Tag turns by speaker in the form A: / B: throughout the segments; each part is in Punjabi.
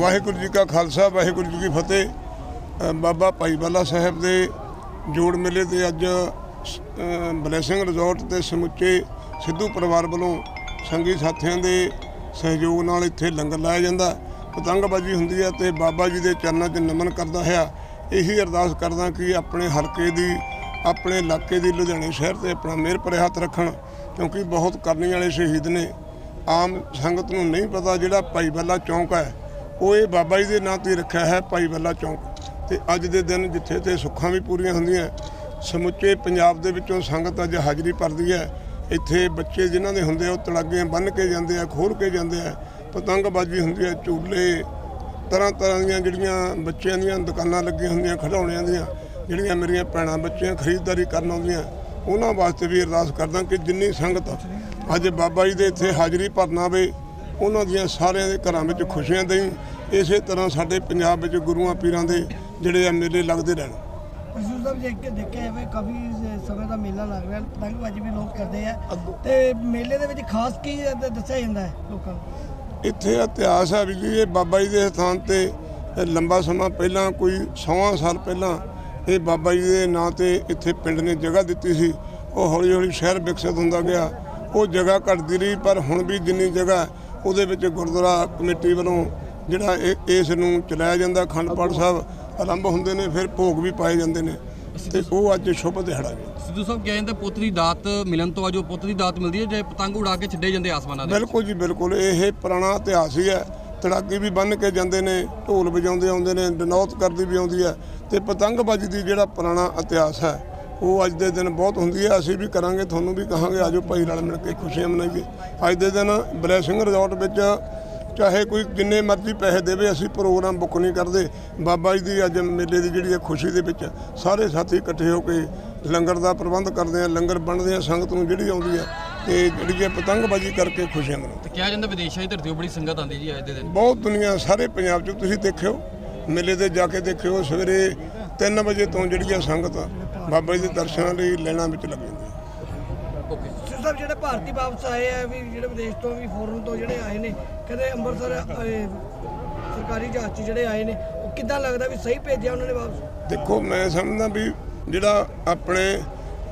A: ਵਾਹਿਗੁਰੂ ਜੀ ਕਾ ਖਾਲਸਾ, ਵਾਹਿਗੁਰੂ ਜੀ ਕੀ ਫਤਿਹ। ਬਾਬਾ ਭਾਈ ਬਾਲਾ ਸਾਹਿਬ ਦੇ ਜੋੜ ਮੇਲੇ ਤੇ ਅੱਜ ਬਲੇਸਿੰਗ ਰਿਜ਼ੋਰਟ ਤੇ ਸਮੁੱਚੇ ਸਿੱਧੂ ਪਰਿਵਾਰ ਵੱਲੋਂ ਸੰਗੀ ਸਾਥੀਆਂ ਦੇ ਸਹਿਯੋਗ ਨਾਲ ਇੱਥੇ ਲੰਗਰ ਲਾਇਆ ਜਾਂਦਾ। ਪਤੰਗਬਾਜ਼ੀ ਹੁੰਦੀ ਹੈ ਤੇ ਬਾਬਾ ਜੀ ਦੇ ਚਰਨਾਂ 'ਚ ਨਮਨ ਕਰਦਾ ਹੈ ਇਹੀ ਅਰਦਾਸ ਕਰਦਾ ਕਿ ਆਪਣੇ ਹਲਕੇ ਦੀ, ਆਪਣੇ ਇਲਾਕੇ ਦੀ, ਲੁਧਿਆਣੇ ਸ਼ਹਿਰ ਤੇ ਆਪਣਾ ਮਿਹਰ ਭਰੇ ਹੱਥ ਰੱਖਣ, ਕਿਉਂਕਿ ਬਹੁਤ ਕਰਨੀ ਵਾਲੇ ਸ਼ਹੀਦ ਨੇ। ਆਮ ਸੰਗਤ ਨੂੰ ਨਹੀਂ ਪਤਾ ਜਿਹੜਾ ਭਾਈ ਬੱਲਾ ਚੌਂਕ ਹੈ। ਉਹ ਇਹ ਬਾਬਾ ਜੀ ਦੇ ਨਾਂ ਤੇ ਰੱਖਿਆ ਹੈ ਭਾਈ ਬੱਲਾ ਚੌਂਕ। ਤੇ ਅੱਜ ਦੇ ਦਿਨ ਜਿੱਥੇ ਤੇ ਸੁੱਖਾਂ ਵੀ ਪੂਰੀਆਂ ਹੁੰਦੀਆਂ, ਸਮੁੱਚੇ ਪੰਜਾਬ ਦੇ ਵਿੱਚੋਂ ਸੰਗਤ ਅੱਜ ਹਾਜ਼ਰੀ ਭਰਦੀ ਹੈ। ਇੱਥੇ ਬੱਚੇ ਜਿਨ੍ਹਾਂ ਦੇ ਹੁੰਦੇ ਆ, ਉਹ ਤੜਾਗੇ ਬੰਨ ਕੇ ਜਾਂਦੇ ਆ ਖੋਲ ਕੇ ਜਾਂਦੇ ਆ, ਪਤੰਗਬਾਜ਼ੀ ਹੁੰਦੀ ਹੈ, ਝੂਲੇ, ਤਰ੍ਹਾਂ ਤਰ੍ਹਾਂ ਦੀਆਂ ਜਿਹੜੀਆਂ ਬੱਚਿਆਂ ਦੀਆਂ ਦੁਕਾਨਾਂ ਲੱਗੀਆਂ ਹੁੰਦੀਆਂ, ਖਿਡੌਣਿਆਂ ਦੀਆਂ, ਜਿਹੜੀਆਂ ਮੇਰੀਆਂ ਭੈਣਾਂ ਬੱਚੀਆਂ ਖਰੀਦਦਾਰੀ ਕਰਨ ਆਉਂਦੀਆਂ, ਉਹਨਾਂ ਵਾਸਤੇ ਵੀ ਅਰਦਾਸ ਕਰਦਾ ਕਿ ਜਿੰਨੀ ਸੰਗਤ ਅੱਜ ਬਾਬਾ ਜੀ ਦੇ ਇੱਥੇ ਹਾਜ਼ਰੀ ਭਰਨਾ ਵੇ ਉਹਨਾਂ ਦੀਆਂ ਸਾਰਿਆਂ ਦੇ ਘਰਾਂ ਵਿੱਚ ਖੁਸ਼ੀਆਂ ਦੇਈ। ਇਸੇ ਤਰ੍ਹਾਂ ਸਾਡੇ ਪੰਜਾਬ ਵਿੱਚ ਗੁਰੂਆਂ ਪੀਰਾਂ ਦੇ ਜਿਹੜੇ ਆ ਮੇਲੇ ਲੱਗਦੇ ਰਹਿਣ।
B: ਪ੍ਰਸ਼ੂ ਸਾਹਿਬ ਦੇਖ ਕੇ ਦੇਖਿਆ ਜਾਵੇ ਕਾਫੀ ਸਮੇਂ ਦਾ ਮੇਲਾ ਲੱਗ ਰਿਹਾ ਪਤੰਗਬਾਜ਼ੀ ਵੀ ਲੋਕ ਕਰਦੇ ਆ। ਤੇ ਮੇਲੇ ਦੇ ਵਿੱਚ ਖਾਸ ਕੀ ਹੈ ਤੇ ਦੱਸਿਆ ਜਾਂਦਾ ਹੈ ਲੋਕਾਂ ਨੂੰ?
A: ਇੱਥੇ ਇਤਿਹਾਸ ਹੈ ਵੀ ਇਹ ਬਾਬਾ ਜੀ ਦੇ ਸਥਾਨ ਤੇ ਲੰਬਾ ਸਮਾਂ ਪਹਿਲਾਂ ਕੋਈ 100 ਸਾਲ ਪਹਿਲਾਂ ਇਹ ਬਾਬਾ ਜੀ ਦੇ ਨਾਂ ਤੇ ਇੱਥੇ ਪਿੰਡ ਨੇ ਜਗ੍ਹਾ ਦਿੱਤੀ ਸੀ। ਉਹ ਹੌਲੀ ਹੌਲੀ ਸ਼ਹਿਰ ਵਿਕਸਿਤ ਹੁੰਦਾ ਗਿਆ। ਉਹ ਜਗ੍ਹਾ ਘਟਦੀ ਰਹੀ ਪਰ ਹੁਣ ਵੀ ਜਿੰਨੀ ਜਗ੍ਹਾ ਉਹਦੇ ਵਿੱਚ ਗੁਰਦੁਆਰਾ ਕਮੇਟੀ ਵੱਲੋਂ ਜਿਹੜਾ ਇਸ ਨੂੰ ਚਲਾਇਆ ਜਾਂਦਾ ਅਖੰਡ ਪਾਠ ਸਾਹਿਬ ਆਰੰਭ ਹੁੰਦੇ ਨੇ ਫਿਰ ਭੋਗ ਵੀ ਪਾਏ ਜਾਂਦੇ ਨੇ। ਤੇ ਉਹ ਅੱਜ ਸ਼ੁਭ ਦਿਹਾੜਾ ਹੈ
C: ਸਿੱਧੂ ਸਾਹਿਬ ਕਿਹਾ ਜਾਂਦਾ ਪੁੱਤ ਦੀ ਦਾਤ ਮਿਲਣ ਤੋਂ ਆ ਜੋ ਪੁੱਤ ਦੀ ਦਾਤ ਮਿਲਦੀ ਹੈ ਜੇ ਪਤੰਗ ਉਡਾ ਕੇ ਛੱਡੇ ਜਾਂਦੇ ਆਸਮਾਨਾਂ ਦੇ
A: ਬਿਲਕੁਲ ਜੀ ਬਿਲਕੁਲ। ਇਹ ਪੁਰਾਣਾ ਇਤਿਹਾਸ ਹੀ ਹੈ। ਤੜਾਕੇ ਵੀ ਬੰਨ ਕੇ ਜਾਂਦੇ ਨੇ ਢੋਲ ਵਜਾਉਂਦੇ ਆਉਂਦੇ ਨੇ ਡਨੌਤ ਕਰਦੀ ਵੀ ਆਉਂਦੀ ਹੈ। ਤੇ ਪਤੰਗਬਾਜ਼ੀ ਦੀ ਜਿਹੜਾ ਪੁਰਾਣਾ ਇਤਿਹਾਸ ਹੈ ਉਹ ਅੱਜ ਦੇ ਦਿਨ ਬਹੁਤ ਹੁੰਦੀ ਹੈ ਅਸੀਂ ਵੀ ਕਰਾਂਗੇ ਤੁਹਾਨੂੰ ਵੀ ਕਹਾਂਗੇ ਆਜੋ ਭਾਈ ਰਲ ਮਿਲ ਕੇ ਖੁਸ਼ੀਆਂ ਮਨਾਈਏ। ਅੱਜ ਦੇ ਦਿਨ ਬਲੇਸਿੰਗ ਰਿਜ਼ੋਰਟ ਵਿੱਚ ਚਾਹੇ ਕੋਈ ਜਿੰਨੇ ਮਰਜ਼ੀ ਪੈਸੇ ਦੇਵੇ ਅਸੀਂ ਪ੍ਰੋਗਰਾਮ ਬੁੱਕ ਨਹੀਂ ਕਰਦੇ। ਬਾਬਾ ਜੀ ਦੀ ਅੱਜ ਮੇਲੇ ਦੀ ਜਿਹੜੀ ਹੈ ਖੁਸ਼ੀ ਦੇ ਵਿੱਚ ਸਾਰੇ ਸਾਥੀ ਇਕੱਠੇ ਹੋ ਕੇ ਲੰਗਰ ਦਾ ਪ੍ਰਬੰਧ ਕਰਦੇ ਆ ਲੰਗਰ ਵੰਡਦੇ ਆ ਸੰਗਤ ਨੂੰ ਜਿਹੜੀ ਆਉਂਦੀ ਹੈ ਤੇ ਜਿਹੜੀ ਹੈ ਪਤੰਗਬਾਜ਼ੀ ਕਰਕੇ ਖੁਸ਼ੀਆਂ ਮਨਾਉਂਦੇ
C: ਤੇ ਕਿਹਾ ਜਾਂਦਾ ਵਿਦੇਸ਼ਾਂ ਦੀ ਧਰਤੀ ਤੋਂ ਬੜੀ ਸੰਗਤ ਆਉਂਦੀ ਜੀ ਅੱਜ ਦੇ ਦਿਨ।
A: ਬਹੁਤ ਦੁਨੀਆ ਸਾਰੇ ਪੰਜਾਬ 'ਚ ਤੁਸੀਂ ਦੇਖਿਓ ਮੇਲੇ ਤੇ ਜਾ ਕੇ ਦੇਖਿਓ ਸਵੇਰੇ 3 ਵਜੇ ਤੋਂ ਜਿਹੜੀ ਆ ਸੰਗਤ ਬਾਬਾ ਜੀ ਦੇ ਦਰਸ਼ਨਾਂ ਲਈ ਲੈਣਾ ਵਿੱਚ ਲੱਗ ਜਾਂਦੀ
B: ਪ੍ਰਸ਼ੂ ਸਾਹਿਬ ਜਿਹੜੇ ਭਾਰਤੀ ਵਾਪਸ ਆਏ ਆ ਵੀ ਜਿਹੜੇ ਵਿਦੇਸ਼ ਤੋਂ ਵੀ ਫੋਰਨ ਤੋਂ ਜਿਹੜੇ ਆਏ ਨੇ ਕਹਿੰਦੇ ਅੰਮ੍ਰਿਤਸਰ ਅਹ, ਸਰਕਾਰੀ ਜਹਾਜ਼ 'ਚ ਜਿਹੜੇ ਆਏ ਨੇ ਉਹ ਕਿੱਦਾਂ ਲੱਗਦਾ ਵੀ ਸਹੀ ਭੇਜਿਆ ਉਹਨਾਂ ਨੇ ਵਾਪਸ?
A: ਦੇਖੋ ਮੈਂ ਸਮਝਦਾ ਵੀ ਜਿਹੜਾ ਆਪਣੇ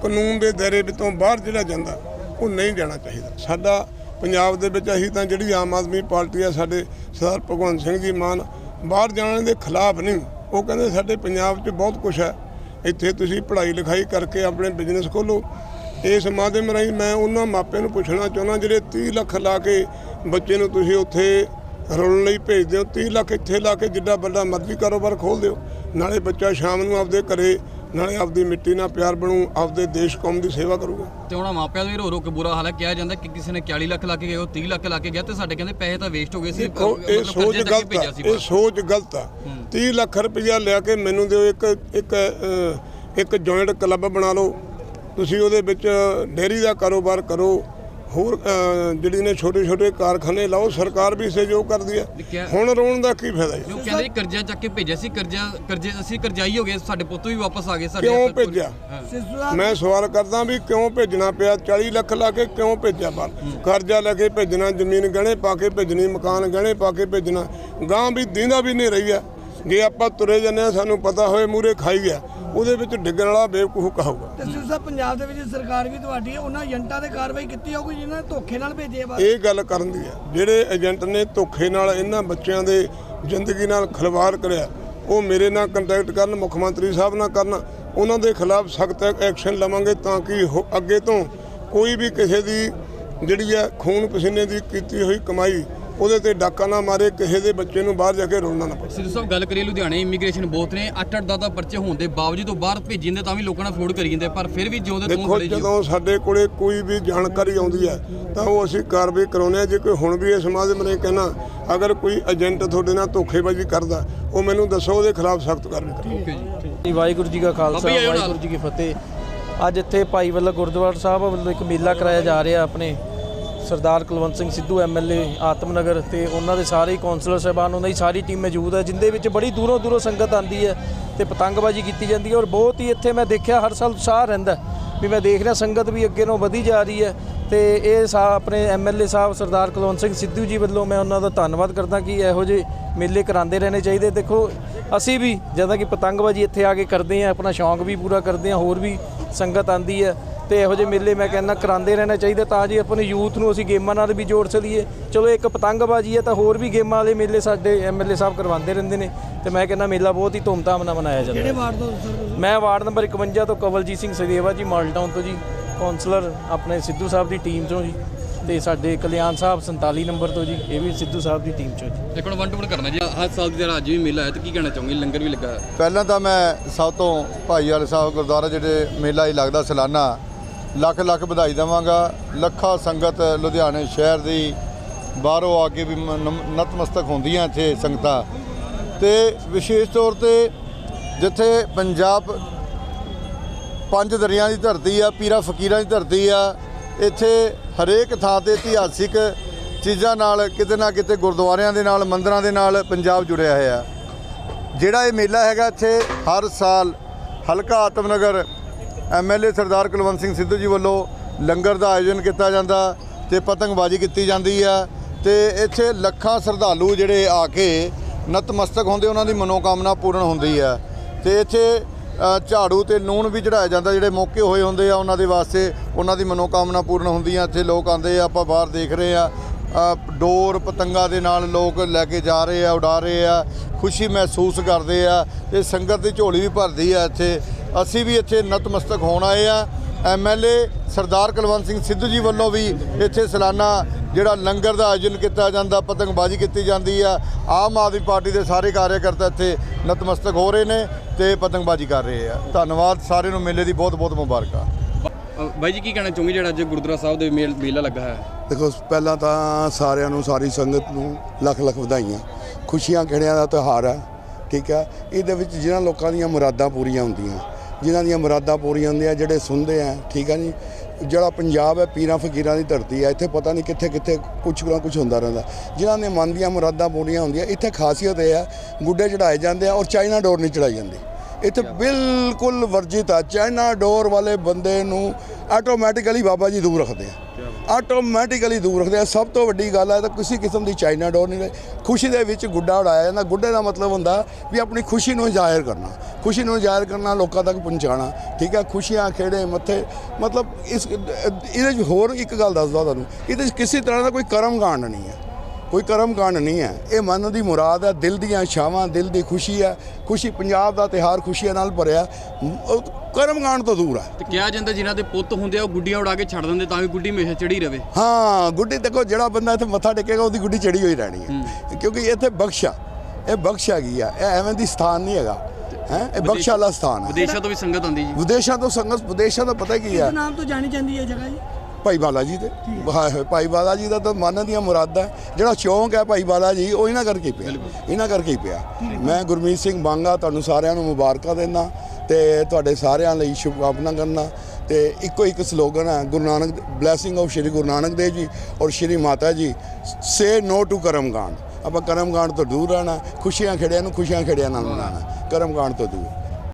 A: ਕਾਨੂੰਨ ਦੇ ਦਾਇਰੇ ਵਿੱਚੋਂ ਬਾਹਰ ਜਿਹੜਾ ਜਾਂਦਾ ਉਹ ਨਹੀਂ ਜਾਣਾ ਚਾਹੀਦਾ। ਸਾਡਾ ਪੰਜਾਬ ਦੇ ਵਿੱਚ ਅਸੀਂ ਤਾਂ ਜਿਹੜੀ ਆਮ ਆਦਮੀ ਪਾਰਟੀ ਆ ਸਾਡੇ ਸਰਦਾਰ ਭਗਵੰਤ ਸਿੰਘ ਜੀ ਮਾਨ ਬਾਹਰ ਜਾਣ ਦੇ ਖਿਲਾਫ ਨਹੀਂ। ਉਹ ਕਹਿੰਦੇ ਸਾਡੇ ਪੰਜਾਬ 'ਚ ਬਹੁਤ ਕੁਝ ਹੈ। ਇੱਥੇ ਤੁਸੀਂ ਪੜ੍ਹਾਈ ਲਿਖਾਈ ਕਰਕੇ ਆਪਣੇ ਬਿਜ਼ਨਸ ਖੋਲੋ ਇਸ ਮਾਧਿਅਮ ਰਾਹੀਂ ਮੈਂ ਉਹਨਾਂ ਮਾਪਿਆਂ ਨੂੰ ਪੁੱਛਣਾ ਚਾਹੁੰਦਾ, ਜਿਹੜੇ 30 ਲੱਖ ਲਾ ਕੇ ਬੱਚੇ ਨੂੰ ਤੁਸੀਂ ਉੱਥੇ ਰੋਲਣ ਲਈ ਭੇਜਦੇ ਹੋ 30 ਲੱਖ ਇੱਥੇ ਲਾ ਕੇ ਜਿੱਡਾ ਵੱਡਾ ਮਰਜ਼ੀ ਕਾਰੋਬਾਰ ਖੋਲ ਦਿਓ। ਨਾਲੇ ਬੱਚਾ ਸ਼ਾਮ ਨੂੰ ਆਪਦੇ ਘਰੇ ਨਾਲੇ ਆਪਦੀ ਮਿੱਟੀ ਨਾਲ ਪਿਆਰ ਬਣੂ ਆਪਦੇ ਦੇਸ਼ ਕੌਮ ਦੀ ਸੇਵਾ ਕਰੂਗਾ।
C: ਤੇ ਉਹਨਾਂ ਮਾਪਿਆਂ ਦਾ ਵੀ ਰੋ ਰੋ ਕੇ ਬੁਰਾ ਹਾਲ ਹੈ। ਕਿਹਾ ਜਾਂਦਾ ਕਿ ਕਿਸੇ ਨੇ 40 ਲੱਖ ਲਾ ਕੇ ਗਏ ਉਹ 30 ਲੱਖ ਲਾ ਕੇ ਗਿਆ ਤੇ ਸਾਡੇ ਕਹਿੰਦੇ ਪੈਸੇ ਤਾਂ ਵੇਸਟ ਹੋ ਗਏ ਸੀ
A: ਇਹ ਸੋਚ ਗਲਤ ਆ ਇਹ। ਸੋਚ ਗਲਤ ਆ। 30 ਲੱਖ ਰੁਪਇਆ ਲਿਆ ਕੇ ਮੈਨੂੰ ਦਿਓ ਇੱਕ ਇੱਕ ਇੱਕ ਜੁਆਇੰਟ ਕਲੱਬ ਬਣਾ ਲਓ। ਤੁਸੀਂ ਉਹਦੇ ਵਿੱਚ ਡੇਅਰੀ ਦਾ ਕਾਰੋਬਾਰ ਕਰੋ ਹੋਰ ਜਿਹੜੀ ਨੇ ਛੋਟੇ ਛੋਟੇ ਕਾਰਖਾਨੇ ਲਾਓ ਸਰਕਾਰ ਵੀ ਸਹਿਯੋਗ ਕਰਦੀ ਹੈ। ਹੁਣ ਰੋਣ ਦਾ ਕੀ ਫਾਇਦਾ ਜੀ?
C: ਲੋਕ ਕਹਿੰਦੇ ਜੀ ਕਰਜ਼ਾ ਚੱਕ ਕੇ ਭੇਜਿਆ ਸੀ ਕਰਜ਼ਾ ਕਰਜ਼ੇ ਅਸੀਂ ਕਰਜ਼ਾਈ ਹੋ ਗਏ ਸਾਡੇ ਪੁੱਤ ਵੀ ਵਾਪਸ ਆ ਗਏ ਸਾਡੇ
A: ਕਿਉਂ ਭੇਜਿਆ?
C: ਹਾਂ।
A: ਮੈਂ ਸਵਾਲ ਕਰਦਾ ਵੀ ਕਿਉਂ ਭੇਜਣਾ ਪਿਆ? 40 ਲੱਖ ਲਾ ਕੇ ਕਿਉਂ ਭੇਜਿਆ ਬਾਹਰ? ਕਰਜ਼ਾ ਲੈ ਕੇ ਭੇਜਣਾ ਜ਼ਮੀਨ ਗਹਿਣੇ ਪਾ ਕੇ ਭੇਜਣੀ ਮਕਾਨ ਗਹਿਣੇ ਪਾ ਕੇ ਭੇਜਣਾ। ਗਾਂ ਵੀ ਦੀਂਦਾ ਵੀ ਨਹੀਂ ਰਹੀ ਆ ਜੇ ਆਪਾਂ ਤੁਰੇ ਜੰਨੇ ਆ ਸਾਨੂੰ ਪਤਾ ਹੋਏ ਮੂਰੇ ਖਾਈ ਆ ਉਹਦੇ ਵਿੱਚ ਡਿੱਗਣ ਵਾਲਾ ਬੇਵਕੂਫ ਕਹੂਗਾ
B: ਤੇ ਸਿੱਧੂ ਸਾਹਿਬ ਪੰਜਾਬ ਦੇ ਵਿੱਚ ਸਰਕਾਰ ਵੀ ਤੁਹਾਡੀ ਹੈ ਉਹਨਾਂ ਏਜੰਟਾਂ ਤੇ ਕਾਰਵਾਈ ਕੀਤੀ ਹੋਊਗੀ ਜਿਨ੍ਹਾਂ ਨੇ ਧੋਖੇ ਨਾਲ ਭੇਜੇ ਬਾਹਰ
A: ਇਹ ਗੱਲ ਕਰਨ ਦੀ ਹੈ। ਜਿਹੜੇ ਏਜੰਟ ਨੇ ਧੋਖੇ ਨਾਲ ਇਹਨਾਂ ਬੱਚਿਆਂ ਦੇ ਜ਼ਿੰਦਗੀ ਨਾਲ ਖਿਲਵਾੜ ਕਰਿਆ ਉਹ ਮੇਰੇ ਨਾਲ ਕੰਟੈਕਟ ਕਰਨ ਮੁੱਖ ਮੰਤਰੀ ਸਾਹਿਬ ਨਾਲ ਕਰਨ ਉਹਨਾਂ ਦੇ ਖਿਲਾਫ ਸਖਤ ਐਕਸ਼ਨ ਲਵਾਂਗੇ ਤਾਂ ਕਿ ਅੱਗੇ ਤੋਂ ਕੋਈ ਵੀ ਕਿਸੇ ਦੀ ਜਿਹੜੀ ਹੈ ਖੂਨ ਪਸੀਨੇ ਦੀ ਕੀਤੀ ਹੋਈ ਕਮਾਈ ਉਹਦੇ ਤੇ ਡਾਕਾ ਨਾ ਮਾਰੇ ਕਿਸੇ ਦੇ ਬੱਚੇ ਨੂੰ ਬਾਹਰ ਜਾ ਕੇ ਰੋਲਣਾ ਨਾ ਪਵੇ।
C: ਸਿੱਧੂ ਸਾਹਿਬ ਗੱਲ ਕਰੀਏ ਲੁਧਿਆਣੇ ਇਮੀਗ੍ਰੇਸ਼ਨ ਬਹੁਤ ਨੇ। 8-8 10 ਪਰਚੇ ਹੋਣ ਦੇ ਬਾਵਜੂਦ ਉਹ ਬਾਹਰ ਭੇਜੀ ਜਾਂਦੇ ਤਾਂ ਵੀ ਲੋਕਾਂ ਨਾਲ ਫਰੋਡ ਕਰੀ ਜਾਂਦੇ ਪਰ ਫਿਰ ਵੀ ਜਿਉਂਦੇ ਤੋਂ
A: ਦੇਖੋ ਜਦੋਂ ਸਾਡੇ ਕੋਲੇ ਕੋਈ ਵੀ ਜਾਣਕਾਰੀ ਆਉਂਦੀ ਹੈ ਤਾਂ ਉਹ ਅਸੀਂ ਕਾਰਵਾਈ ਕਰਾਉਂਦੇ ਹਾਂ। ਜੇ ਕੋਈ ਹੁਣ ਵੀ ਇਸ ਸਮਾਜ ਮਰੇ ਕਹਿਣਾ ਅਗਰ ਕੋਈ ਏਜੰਟ ਤੁਹਾਡੇ ਨਾਲ ਧੋਖੇਬਾਜ਼ੀ ਕਰਦਾ ਉਹ ਮੈਨੂੰ ਦੱਸੋ ਉਹਦੇ ਖਿਲਾਫ ਸਖਤ ਕਾਰਵਾਈ ਕਰੋ
C: ਓਕੇ ਜੀ
D: ਜੀ ਵਾਹਿਗੁਰੂ ਜੀ ਕਾ ਖਾਲਸਾ। ਵਾਹਿਗੁਰੂ ਜੀ ਕੀ ਫਤਿਹ। ਅੱਜ ਇੱਥੇ ਭਾਈ ਵੱਲਾ ਗੁਰਦੁਆਰਾ ਸਾਹਿਬ ਵੱਲੋਂ ਇੱਕ ਮੇਲਾ ਕਰਾਇਆ ਜਾ ਰਿਹਾ ਆਪਣੇ। ਸਰਦਾਰ ਕੁਲਵੰਤ ਸਿੰਘ ਸਿੱਧੂ ਐਮਐਲਏ ਆਤਮਨਗਰ ਤੇ ਉਹਨਾਂ ਦੇ ਸਾਰੇ ਹੀ ਕੌਂਸਲਰ ਸਾਹਿਬਾਨ, ਉਹਨਾਂ ਦੀ ਸਾਰੀ ਟੀਮ ਮੌਜੂਦ ਹੈ, ਜਿੰਦੇ ਵਿੱਚ ਬੜੀ ਦੂਰੋਂ ਦੂਰੋਂ ਸੰਗਤ ਆਂਦੀ ਹੈ ਤੇ ਪਤੰਗਬਾਜ਼ੀ ਕੀਤੀ ਜਾਂਦੀ ਹੈ ਔਰ ਬਹੁਤ ਹੀ ਇੱਥੇ ਮੈਂ ਦੇਖਿਆ ਹਰ ਸਾਲ ਉਤਸ਼ਾਹ ਰਹਿੰਦਾ ਵੀ ਮੈਂ ਦੇਖ ਰਿਹਾ ਸੰਗਤ ਵੀ ਅੱਗੇ ਨੂੰ ਵਧੀ ਜਾ ਰਹੀ ਹੈ ਤੇ ਇਹ ਸਾ ਆਪਣੇ ਐਮਐਲਏ ਸਾਹਿਬ ਸਰਦਾਰ ਕੁਲਵੰਤ ਸਿੰਘ ਸਿੱਧੂ ਜੀ ਵੱਲੋਂ ਮੈਂ ਉਹਨਾਂ ਦਾ ਧੰਨਵਾਦ ਕਰਦਾ ਕਿ ਇਹੋ ਜਿਹੇ ਮੇਲੇ ਕਰਾਉਂਦੇ ਰਹਿਣੇ ਚਾਹੀਦੇ। ਦੇਖੋ, ਅਸੀਂ ਵੀ ਜਦੋਂ ਕਿ ਪਤੰਗਬਾਜ਼ੀ ਇੱਥੇ ਆ ਕੇ ਕਰਦੇ ਆ ਆਪਣਾ ਸ਼ੌਂਕ ਵੀ ਪੂਰਾ ਕਰਦੇ ਆ ਹੋਰ ਵੀ ਸੰਗਤ ਆਂਦੀ ਹੈ। ਤੇ ਇਹੋ ਜਿਹੇ ਮੇਲੇ ਮੈਂ ਕਹਿੰਦਾ ਕਰਾਉਂਦੇ ਰਹਿਣਾ ਚਾਹੀਦਾ ਤਾਂ ਜੀ ਆਪਣੇ ਯੂਥ ਨੂੰ ਅਸੀਂ ਗੇਮਾਂ ਨਾਲ ਵੀ ਜੋੜ ਸਕੀਏ। ਚਲੋ ਇੱਕ ਪਤੰਗਬਾਜ਼ੀ ਹੈ ਤਾਂ ਹੋਰ ਵੀ ਗੇਮਾਂ ਵਾਲੇ ਮੇਲੇ ਸਾਡੇ ਐਮਐਲਏ ਸਾਹਿਬ ਕਰਵਾਉਂਦੇ ਰਹਿੰਦੇ ਨੇ ਤੇ ਮੈਂ ਕਹਿੰਦਾ ਮੇਲਾ ਬਹੁਤ ਹੀ ਧੂਮਧਾਮ ਨਾਲ ਮਨਾਇਆ ਜਾਂਦਾ
B: ਕਿਹੜੇ
D: ਹੈ
B: ਵਾਰਡ ਤੋਂ ਸਰ ਤੁਸੀਂ?
D: ਮੈਂ ਵਾਰਡ ਨੰਬਰ 51 ਤੋਂ ਕਵਲਜੀਤ ਸਿੰਘ ਸਦੇਵਾ ਜੀ ਮਾਲਟਾਊਨ ਤੋਂ ਜੀ ਕਾਉਂਸਲਰ ਆਪਣੇ ਸਿੱਧੂ ਸਾਹਿਬ ਦੀ ਟੀਮ ਚੋਂ ਜੀ ਤੇ ਸਾਡੇ ਕਲਿਆਣ ਸਾਹਿਬ 47 ਨੰਬਰ ਤੋਂ ਜੀ ਇਹ ਵੀ ਸਿੱਧੂ ਸਾਹਿਬ ਦੀ ਟੀਮ ਚੋਂ ਜੀ।
C: ਇੱਕ ਹੁਣ ਵਨ ਟੂ ਵਨ ਕਰਨਾ ਜੀ। ਹਰ ਸਾਲ ਦੀ ਤਰ੍ਹਾਂ ਅੱਜ ਵੀ ਮੇਲਾ ਹੈ ਤੇ ਕੀ ਕਹਿਣਾ ਚਾਹੋਗੇ? ਲੰਗਰ ਵੀ ਲੱਗਾ
E: ਪਹਿਲਾਂ ਤਾਂ ਮੈਂ ਸਭ ਤੋਂ ਭਾਈਵਾਲ ਸਾਹਿਬ ਗੁਰਦੁਆਰਾ ਜਿਹੜੇ ਮੇਲਾ ਹੀ ਲੱਗਦਾ ਸਾਲਾਨਾ ਲੱਖ ਲੱਖ ਵਧਾਈ ਦੇਵਾਂਗਾ। ਲੱਖਾਂ ਸੰਗਤ ਲੁਧਿਆਣੇ ਸ਼ਹਿਰ ਦੀ ਬਾਹਰੋਂ ਆ ਕੇ ਵੀ ਨਮ- ਨਤਮਸਤਕ ਹੁੰਦੀਆਂ ਇੱਥੇ ਸੰਗਤਾਂ। ਤੇ ਵਿਸ਼ੇਸ਼ ਤੌਰ ਤੇ ਜਿੱਥੇ ਪੰਜਾਬ ਪੰਜ ਦਰਿਆ ਦੀ ਧਰਤੀ ਆ, ਪੀਰਾ ਫਕੀਰਾਂ ਦੀ ਧਰਤੀ ਆ, ਇੱਥੇ ਹਰੇਕ ਥਾਂ ਤੇ ਇਤਿਹਾਸਿਕ ਚੀਜ਼ਾਂ ਨਾਲ ਕਿਤੇ ਨਾ ਕਿਤੇ ਗੁਰਦੁਆਰਿਆਂ ਦੇ ਨਾਲ, ਮੰਦਰਾਂ ਦੇ ਨਾਲ ਪੰਜਾਬ ਜੁੜਿਆ ਹੋਇਆ। ਜਿਹੜਾ ਇਹ ਮੇਲਾ ਹੈਗਾ ਇੱਥੇ ਹਰ ਸਾਲ ਹਲਕਾ ਆਤਮਨਗਰ ਐਮਐਲਏ ਸਰਦਾਰ ਕੁਲਵੰਤ ਸਿੰਘ ਸਿੱਧੂ ਜੀ ਵੱਲੋਂ ਲੰਗਰ ਦਾ ਆਯੋਜਨ ਕੀਤਾ ਜਾਂਦਾ ਤੇ ਪਤੰਗਬਾਜ਼ੀ ਕੀਤੀ ਜਾਂਦੀ ਹੈ ਤੇ ਇੱਥੇ ਲੱਖਾਂ ਸ਼ਰਧਾਲੂ ਜਿਹੜੇ ਆ ਕੇ ਨਤਮਸਤਕ ਹੁੰਦੇ, ਉਹਨਾਂ ਦੀ ਮਨੋਕਾਮਨਾ ਪੂਰਨ ਹੁੰਦੀ ਹੈ ਤੇ ਇੱਥੇ ਝਾੜੂ ਤੇ ਲੂਣ ਵੀ ਚੜਾਇਆ ਜਾਂਦਾ, ਜਿਹੜੇ ਮੌਕੇ ਹੋਏ ਹੁੰਦੇ ਆ, ਉਹਨਾਂ ਦੇ ਵਾਸਤੇ ਉਹਨਾਂ ਦੀ ਮਨੋਕਾਮਨਾ ਪੂਰਨ ਹੁੰਦੀਆਂ ਇੱਥੇ ਲੋਕ ਆਉਂਦੇ ਆ, ਆਪਾਂ ਬਾਹਰ ਦੇਖ ਰਹੇ ਆ ਡੋਰ ਪਤੰਗਾ ਦੇ ਨਾਲ ਲੋਕ ਲੈ ਕੇ ਜਾ ਰਹੇ ਆ, ਉਡਾ ਰਹੇ ਆ, ਖੁਸ਼ੀ ਮਹਿਸੂਸ ਕਰਦੇ ਆ ਤੇ ਸੰਗਤ ਦੀ ਝੋਲੀ ਵੀ ਭਰਦੀ ਆ ਇੱਥੇ। ਅਸੀਂ ਵੀ ਇੱਥੇ ਨਤਮਸਤਕ ਹੋਣ ਆਏ ਆ। ਐਮਐਲਏ ਸਰਦਾਰ ਕੁਲਵੰਤ ਸਿੰਘ ਸਿੱਧੂ ਜੀ ਵੱਲੋਂ ਵੀ ਇੱਥੇ ਸਾਲਾਨਾ ਜਿਹੜਾ ਲੰਗਰ ਦਾ ਆਯੋਜਨ ਕੀਤਾ ਜਾਂਦਾ ਪਤੰਗਬਾਜ਼ੀ ਕੀਤੀ ਜਾਂਦੀ ਆ। ਆਮ ਆਦਮੀ ਪਾਰਟੀ ਦੇ ਸਾਰੇ ਕਾਰਜਕਰਤਾ ਇੱਥੇ ਨਤਮਸਤਕ ਹੋ ਰਹੇ ਨੇ ਤੇ ਪਤੰਗਬਾਜ਼ੀ ਕਰ ਰਹੇ ਆ। ਧੰਨਵਾਦ ਸਾਰਿਆਂ ਨੂੰ ਮੇਲੇ ਦੀ ਬਹੁਤ ਬਹੁਤ ਮੁਬਾਰਕਾਂ।
C: ਬਾਈ ਜੀ ਕੀ ਕਹਿਣਾ ਚਾਹੋਗੇ ਜਿਹੜਾ ਅੱਜ ਗੁਰਦੁਆਰਾ ਸਾਹਿਬ ਦੇ ਮੇਲ- ਮੇਲਾ ਲੱਗਾ ਹੈ?
F: ਦੇਖੋ ਪਹਿਲਾਂ ਤਾਂ ਸਾਰਿਆਂ ਨੂੰ ਸਾਰੀ ਸੰਗਤ ਨੂੰ ਲੱਖ ਲੱਖ ਵਧਾਈਆਂ। ਖੁਸ਼ੀਆਂ ਖੇੜਿਆਂ ਦਾ ਤਿਉਹਾਰ ਹੈ ਠੀਕ ਹੈ ਇਹਦੇ ਵਿੱਚ ਜਿਹਨਾਂ ਲੋਕਾਂ ਦੀਆਂ ਮੁਰਾਦਾਂ ਪੂਰੀਆਂ ਹੁੰਦੀਆਂ ਜਿਨ੍ਹਾਂ ਦੀਆਂ ਮੁਰਾਦਾਂ ਪੂਰੀਆਂ ਹੁੰਦੀਆਂ ਜਿਹੜੇ ਸੁਣਦੇ ਆ ਠੀਕ ਹੈ ਜੀ? ਜਿਹੜਾ ਪੰਜਾਬ ਹੈ ਪੀਰਾਂ ਫਕੀਰਾਂ ਦੀ ਧਰਤੀ ਹੈ ਇੱਥੇ ਪਤਾ ਨਹੀਂ ਕਿੱਥੇ ਕਿੱਥੇ ਕੁਛ ਨਾ ਕੁਛ ਹੁੰਦਾ ਰਹਿੰਦਾ। ਜਿਨ੍ਹਾਂ ਦੇ ਮਨ ਦੀਆਂ ਮੁਰਾਦਾਂ ਪੂਰੀਆਂ ਹੁੰਦੀਆਂ ਇੱਥੇ ਖਾਸੀਅਤ ਇਹ ਹੈ ਗੁੱਡੇ ਚੜਾਏ ਜਾਂਦੇ ਆ ਔਰ ਚਾਈਨਾ ਡੋਰ ਨਹੀਂ ਚੜਾਈ ਜਾਂਦੀ। ਇੱਥੇ ਬਿਲਕੁਲ ਵਰਜਿਤ ਆ ਚਾਈਨਾ ਡੋਰ ਵਾਲੇ ਬੰਦੇ ਨੂੰ ਆਟੋਮੈਟਿਕਲੀ ਬਾਬਾ ਜੀ ਦੂਰ ਰੱਖਦੇ ਆ। ਆਟੋਮੈਟਿਕਲੀ ਦੂਰ ਰੱਖਦੇ ਆ। ਸਭ ਤੋਂ ਵੱਡੀ ਗੱਲ ਹੈ ਤਾਂ ਕਿਸੇ ਕਿਸਮ ਦੀ ਚਾਈਨਾ ਡੋਰ ਨਹੀਂ ਰਹੇ। ਖੁਸ਼ੀ ਦੇ ਵਿੱਚ ਗੁੱਡਾ ਉਡਾਇਆ ਜਾਂਦਾ। ਗੁੱਡੇ ਦਾ ਮਤਲਬ ਹੁੰਦਾ ਵੀ ਆਪਣੀ ਖੁਸ਼ੀ ਨੂੰ ਜ਼ਾਹਿਰ ਕਰਨਾ। ਖੁਸ਼ੀ ਨੂੰ ਜ਼ਾਹਿਰ ਕਰਨਾ, ਲੋਕਾਂ ਤੱਕ ਪਹੁੰਚਾਉਣਾ। ਠੀਕ ਹੈ ਖੁਸ਼ੀਆਂ, ਖੇੜੇ, ਮੱਥੇ। ਮਤਲਬ ਇਸ, ਇਹਦੇ ਵਿੱਚ ਹੋਰ ਇੱਕ ਗੱਲ ਦੱਸਦਾ ਤੁਹਾਨੂੰ। ਇਹਦੇ ਵਿੱਚ ਕਿਸੇ ਤਰ੍ਹਾਂ ਦਾ ਕੋਈ ਕਰਮ ਕਾਂਡ ਨਹੀਂ ਹੈ ਕੋਈ ਕਰਮ ਕਾਂਡ ਨਹੀਂ ਹੈ। ਇਹ ਮਨ ਦੀ ਮੁਰਾਦ ਹੈ ਦਿਲ ਦੀਆਂ ਇਛਾਵਾਂ ਦਿਲ ਦੀ ਖੁਸ਼ੀ ਹੈ। ਖੁਸ਼ੀ ਪੰਜਾਬ ਦਾ ਤਿਹਾਰ ਖੁਸ਼ੀਆਂ ਨਾਲ ਭਰਿਆ। ਕਰਮ ਕਾਂਡ ਤੋਂ ਦੂਰ ਹੈ।
C: ਤੇ ਕਿਹਾ ਜਾਂਦਾ ਜਿਨ੍ਹਾਂ ਦੇ ਪੁੱਤ ਹੁੰਦੇ ਆ ਉਹ ਗੁੱਡੀਆਂ ਉਡਾ ਕੇ ਛੱਡ ਦਿੰਦੇ ਤਾਂ ਵੀ ਗੁੱਡੀ ਹਮੇਸ਼ਾ ਚੜੀ ਰਵੇ।
F: ਹਾਂ ਗੁੱਡੀ ਦੇਖੋ ਜਿਹੜਾ ਬੰਦਾ ਇੱਥੇ ਮੱਥਾ ਟੇਕੇਗਾ ਉਹਦੀ ਗੁੱਡੀ ਚੜੀ ਹੋਈ ਰਹਿਣੀ ਹੈ। ਕਿਉਂਕਿ ਇੱਥੇ ਬਖਸ਼ਾ ਇਹ ਬਖਸ਼ ਹੈਗੀ ਆ। ਇਹ ਐਵੇਂ ਦੀ ਸਥਾਨ ਨਹੀਂ ਹੈਗਾ। ਹੈ? ਇਹ ਬਖਸ਼ ਵਾਲਾ ਸਥਾਨ ਹੈ।
C: ਵਿਦੇਸ਼ਾਂ ਤੋਂ ਵੀ ਸੰਗਤ ਆਉਂਦੀ ਜੀ।
F: ਵਿਦੇਸ਼ਾਂ ਤੋਂ ਸੰਗਤ ਵਿਦੇਸ਼ਾਂ ਦਾ ਪਤਾ ਕੀ ਹੈ।
B: ਨਾਮ ਤੋਂ ਜਾਣੀ ਜਾਂਦੀ ਹੈ ਜਗ੍ਹਾ ਜੀ?
F: ਭਾਈ ਬਾਲਾ ਜੀ ਦੇ ਹਾਂ, ਭਾਈ ਬਾਲਾ ਜੀ ਦਾ ਤਾਂ ਮਨ ਦੀਆਂ ਮੁਰਾਦਾਂ। ਜਿਹੜਾ ਸ਼ੌਂਕ ਹੈ ਭਾਈ ਬਾਲਾ ਜੀ ਉਹ ਇਹਨਾਂ ਕਰਕੇ ਪਿਆ। ਇਹਨਾਂ ਕਰਕੇ ਹੀ ਪਿਆ। ਮੈਂ ਗੁਰਮੀਤ ਸਿੰਘ ਬਾਂਗਾ ਤੁਹਾਨੂੰ ਸਾਰਿਆਂ ਨੂੰ ਮੁਬਾਰਕਾਂ ਦਿੰਦਾ ਤੇ ਤੁਹਾਡੇ ਸਾਰਿਆਂ ਲਈ ਸ਼ੁਭਕਾਮਨਾ ਕਰਨਾ ਤੇ ਇੱਕੋ ਇੱਕ ਸਲੋਗਨ ਹੈ ਗੁਰੂ ਨਾਨਕ ਬਲੇਸਿੰਗ ਆਫ ਸ਼੍ਰੀ ਗੁਰੂ ਨਾਨਕ ਦੇਵ ਜੀ ਔਰ ਸ਼੍ਰੀ ਮਾਤਾ ਜੀ ਸੇ ਨੋ ਟੂ ਕਰਮਕਾਂਡ। ਆਪਾਂ ਕਰਮਕਾਂਡ ਤੋਂ ਦੂਰ ਰਹਿਣਾ ਖੁਸ਼ੀਆਂ ਖੇੜਿਆਂ ਨੂੰ ਖੁਸ਼ੀਆਂ ਖੇੜਿਆਂ ਨਾਲ ਮਨਾਉਣਾ ਕਰਮਕਾਂਡ ਤੋਂ ਦੂਰ।